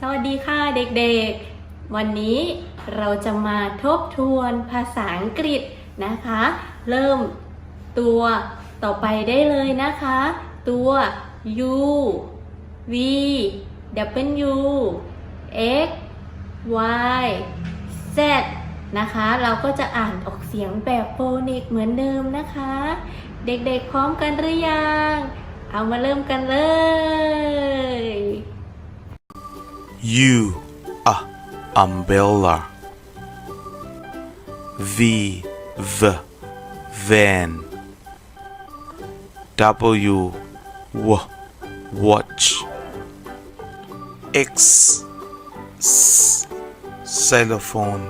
สวัสดีค่ะเด็กๆ วันนี้เราจะมาทบทวนภาษาอังกฤษนะคะ เริ่มตัวต่อไปได้เลยนะคะ ตัว U V W X Y Z นะคะ เราก็จะอ่านออกเสียงแบบโฟนิกเหมือนเดิมนะคะ เด็กๆพร้อมกันหรือยัง เอามาเริ่มกันเลย U umbrella. V v van. W w watch. X s xylophone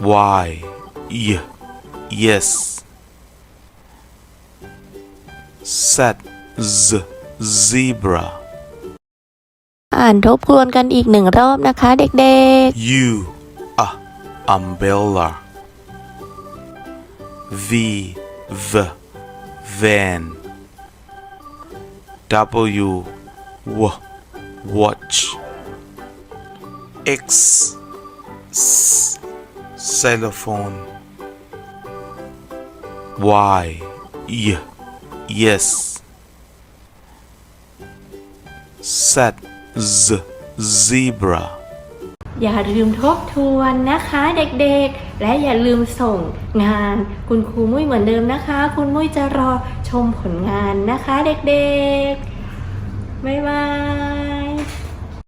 Y y yes. Z z zebra อ่านทบทวนกันอีกหนึ่งรอบนะคะเด็กๆ U a umbrella V v van W w watch X s xylophone Y y yes Z z zebra อย่าลืมทบทวนนะคะเด็กๆ และอย่าลืมส่งงานคุณครูมุ้ยเหมือนเดิมนะคะ คุณมุ้ยจะรอชมผลงานนะคะเด็กๆ บ๊ายบาย